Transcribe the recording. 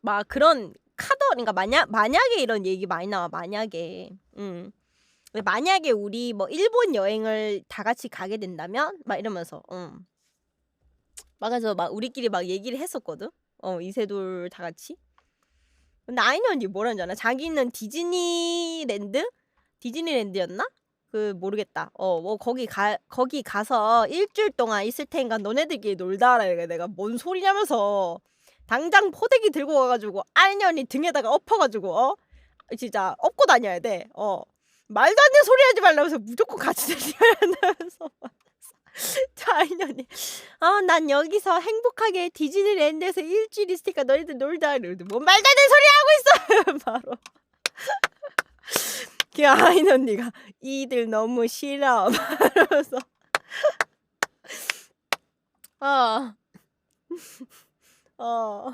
막 그런 카드 그러니까 만약 만약에 이런 얘기 많이 나와 만약에 음 만약에 우리 뭐 일본 여행을 다 같이 가게 된다면 막 이러면서 음. 막 그래서 막 우리끼리 막 얘기를 했었거든. 어 이세돌 다 같이. 근데 아이니 언니 뭐라는 줄 아나? 자기는 디즈니랜드? 디즈니랜드였나? 그 모르겠다. 어 뭐 거기 가 거기 가서 일주일 동안 있을 테니까 너네들끼리 놀다 라 이래 내가 뭔 소리냐면서 당장 포대기 들고 가 가지고 아이니 언니 등에다가 엎어 가지고 어 진짜 엎고 다녀야 돼. 어 말도 안 되는 소리 하지 말라면서 무조건 같이 다녀야 한다면서 저 아이니 언니 "아 난 여기서 행복하게 디즈니랜드에서 일주일 있을 테니까 너희들 놀다." 이러는데 "뭔 말도 안 되는 소리 하고 있어." 바로. 그 아이니 언니가 "이들 너무 싫어." 막 이러면서 어. 어.